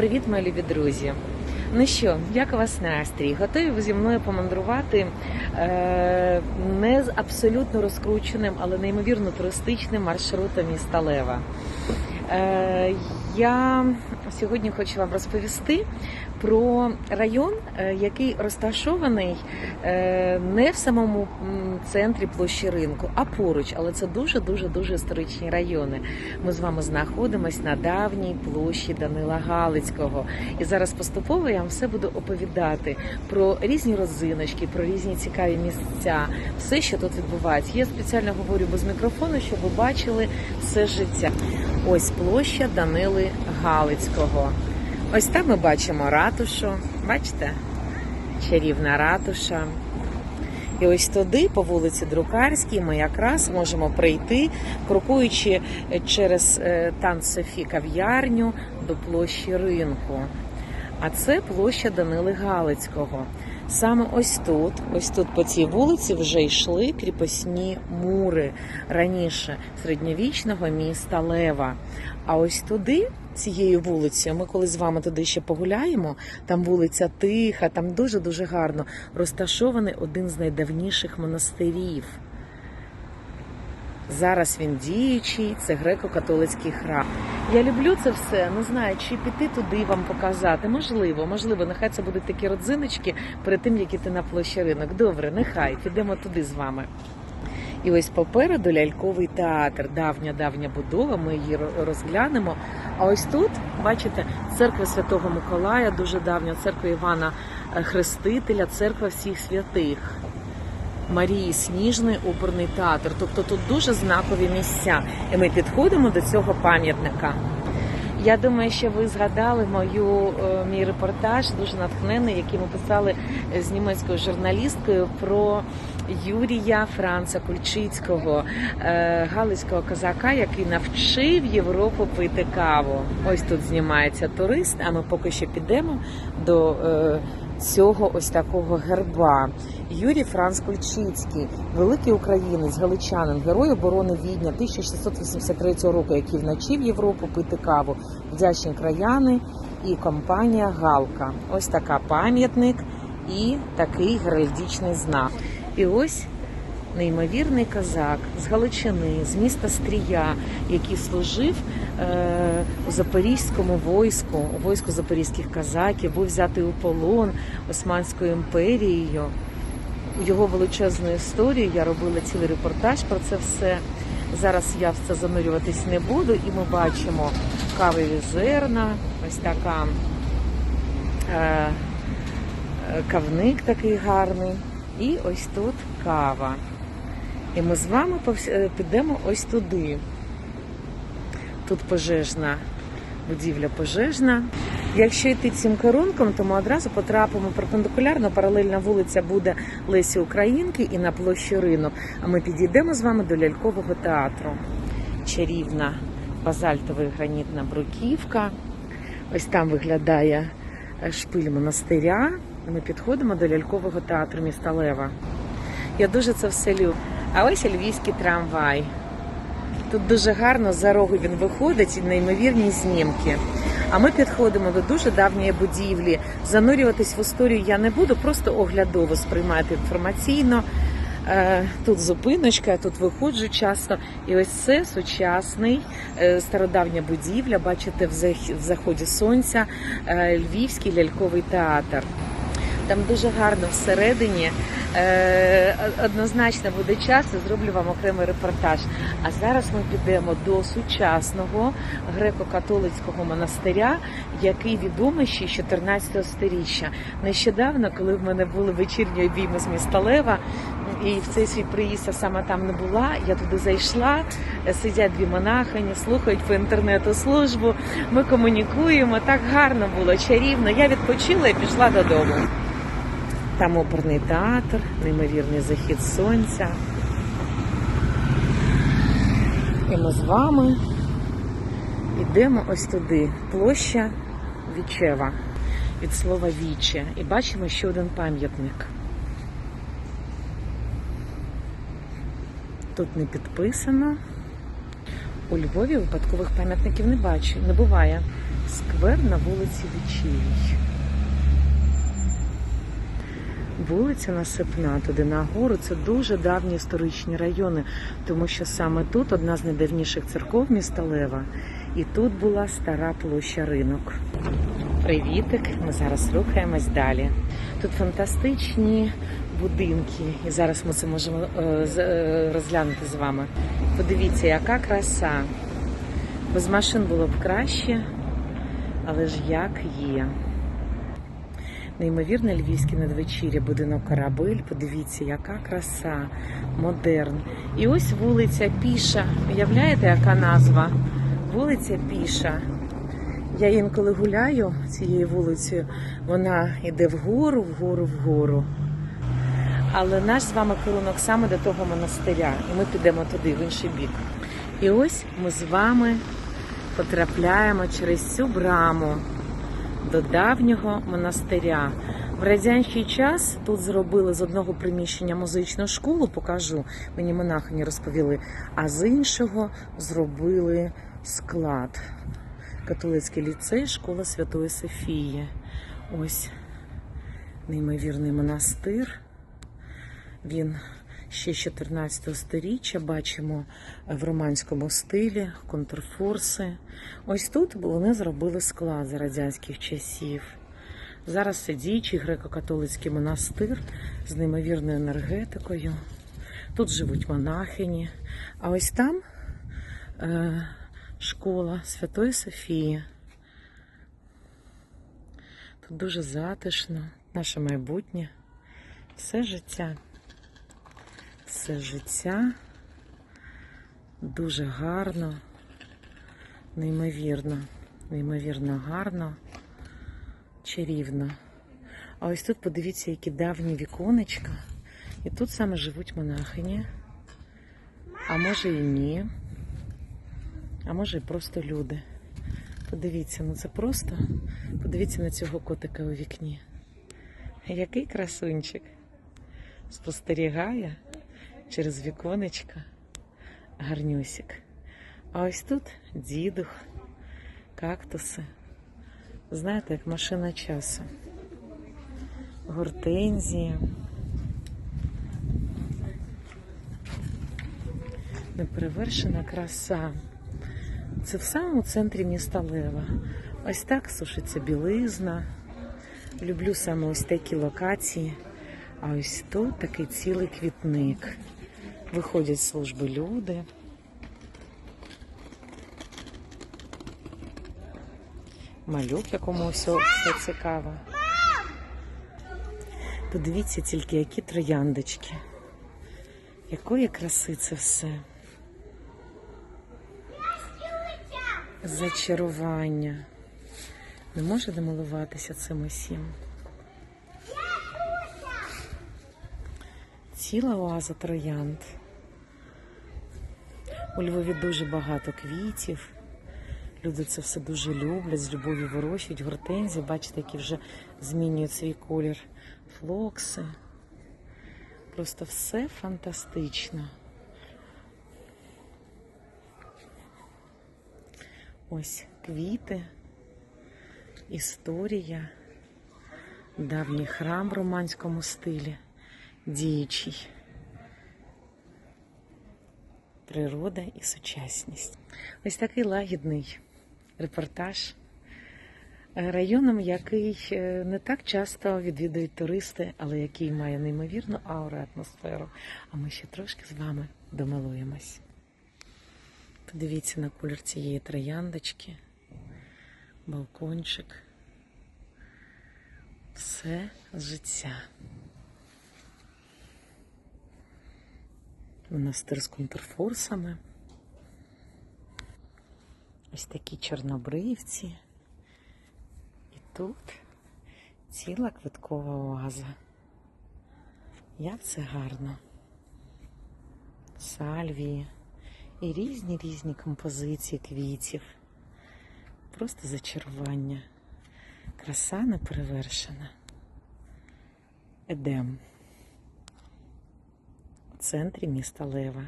Привіт, мої любі друзі! Ну що, як у вас настрій? Готові ви зі мною помандрувати е, не з абсолютно розкрученим, але неймовірно туристичним маршрутом міста Лева. Е, я сьогодні хочу вам розповісти про район, е, який розташований е, не в самому центрі площі ринку, а поруч. Але це дуже дуже дуже історичні райони. Ми з вами знаходимося на давній площі Данила Галицького. І зараз поступово я вам все буду оповідати про різні розиночки, про різні цікаві місця, все, що тут відбувається. Я спеціально говорю без мікрофону, щоб ви бачили все життя. Ось площа Данили Галицького. Ось там ми бачимо ратушу. Бачите? Чарівна ратуша. І ось туди, по вулиці Друкарській, ми якраз можемо прийти, крокуючи через е, Танцефі кав'ярню до площі ринку. А це площа Данили Галицького. Саме ось тут, ось тут по цій вулиці вже йшли кріпосні мури раніше середньовічного міста Лева. А ось туди, цією вулицею, ми коли з вами туди ще погуляємо, там вулиця тиха, там дуже-дуже гарно розташований один з найдавніших монастирів. Зараз він діючий, це греко-католицький храм. Я люблю це все. Не знаю, чи піти туди вам показати. Можливо, можливо, нехай це будуть такі родзиночки перед тим, як іти на площі ринок. Добре, нехай підемо туди з вами. І ось попереду ляльковий театр, давня давня будова. Ми її розглянемо. А ось тут, бачите, церква Святого Миколая, дуже давня, церква Івана е, Хрестителя, церква всіх святих. Марії Сніжний оперний театр. Тобто тут дуже знакові місця. І ми підходимо до цього пам'ятника. Я думаю, що ви згадали мою е, мій репортаж, дуже натхнений, який ми писали з німецькою журналісткою про Юрія Франца Кульчицького, е, галицького козака, який навчив Європу пити каву. Ось тут знімається турист. А ми поки що підемо до е, цього ось такого герба. Юрій Франц Кульчицький, великий українець, галичанин, герой оборони Відня 1683 року, який навчив Європу пити каву. Вдячні краяни і компанія Галка. Ось така пам'ятник і такий геральдичний знак. І ось неймовірний козак з Галичини, з міста Стрія, який служив е, у Запорізькому войску, у войску запорізьких козаків, був взятий у полон Османською імперією. Його величезну історію я робила цілий репортаж про це все. Зараз я в це занурюватись не буду, і ми бачимо кавові зерна, ось така е, е, кавник такий гарний. І ось тут кава. І ми з вами е, підемо ось туди. Тут пожежна будівля пожежна. Якщо йти цим керунком, то ми одразу потрапимо перпендикулярно, паралельна вулиця буде Лесі Українки і на площі ринок. А ми підійдемо з вами до лялькового театру. Чарівна базальтова і гранітна бруківка. Ось там виглядає е, шпиль монастиря. Ми підходимо до лялькового театру міста Лева. Я дуже це все люблю. А ось львівський трамвай. Тут дуже гарно за рогу він виходить і неймовірні знімки. А ми підходимо до дуже давньої будівлі. Занурюватись в історію я не буду, просто оглядово сприймати інформаційно. Е, Тут зупиночка, тут виходжу часто. І ось це сучасний е, стародавня будівля. Бачите, в заході сонця е, Львівський ляльковий театр. Там дуже гарно всередині. Е, однозначно буде час, і зроблю вам окремий репортаж. А зараз ми підемо до сучасного греко-католицького монастиря, який відомий ще з 14 сторіччя. Нещодавно, коли в мене були вечірні обійми з міста Лева, і в цей свій приїзд я саме там не була. Я туди зайшла, сидять дві монахині, слухають по інтернету службу. Ми комунікуємо. Так гарно було, чарівно. Я відпочила і пішла додому. Там оперний театр, неймовірний захід сонця. І ми з вами йдемо ось туди. Площа Вічева від слова віче. І бачимо ще один пам'ятник. Тут не підписано. У Львові випадкових пам'ятників не бачу, не буває. Сквер на вулиці Вечірій. Вулиця Насипна, туди нагору. Це дуже давні історичні райони, тому що саме тут одна з найдавніших церков міста Лева. І тут була стара площа ринок. Привітик! Ми зараз рухаємось далі. Тут фантастичні будинки, і зараз ми це можемо е, е, розглянути з вами. Подивіться, яка краса. Без машин було б краще, але ж як є. Неймовірне львівське надвечір'я, будинок корабель. Подивіться, яка краса, модерн. І ось вулиця Піша. Уявляєте, яка назва? Вулиця Піша. Я інколи гуляю цією вулицею, вона йде вгору, вгору, вгору. Але наш з вами керунок саме до того монастиря, і ми підемо туди, в інший бік. І ось ми з вами потрапляємо через цю браму до давнього монастиря. В радянський час тут зробили з одного приміщення музичну школу, покажу, мені монахині розповіли, а з іншого зробили склад. Католицький ліцей, школа Святої Софії. Ось неймовірний монастир. Він ще з 14 сторіччя бачимо в романському стилі, контрфорси. Ось тут вони зробили склад за радянських часів. Зараз це діючий греко-католицький монастир з неймовірною енергетикою. Тут живуть монахині. А ось там е, школа Святої Софії. Тут дуже затишно, наше майбутнє, все життя. Все життя дуже гарно, неймовірно, неймовірно гарно, чарівно. А ось тут подивіться, які давні віконечка. І тут саме живуть монахині. А може і ні. А може і просто люди. Подивіться, ну це просто. Подивіться на цього котика у вікні. Який красунчик. Спостерігає через віконечка гарнюсик. А ось тут дідух, кактуси. Знаєте, як машина часу. Гортензії. Неперевершена краса. Це в самому центрі міста Лева. Ось так сушиться білизна. Люблю саме ось такі локації. А ось тут такий цілий квітник. Виходять з служби люди. Малюк, якому все, все цікаво. Подивіться тільки, які трояндочки. Якої краси це все. Зачарування. Не може намилуватися цим усім. Ціла оаза троянд. У Львові дуже багато квітів. Люди це все дуже люблять, з любов'ю вирощують гортензії. Бачите, які вже змінюють свій колір флокси. Просто все фантастично. Ось квіти, історія, давній храм в романському стилі, діючий. Природа і сучасність. Ось такий лагідний репортаж районом, який е, не так часто відвідують туристи, але який має неймовірну ауру атмосферу. А ми ще трошки з вами домалуємось. Подивіться на колір цієї трояндочки, балкончик. Все життя. Монастир з контрфорсами. Ось такі чорнобривці. І тут ціла квиткова оаза. Як це гарно. Сальвії і різні різні композиції квітів. Просто зачарування. Краса неперевершена. Едем. Центрі міста Лева.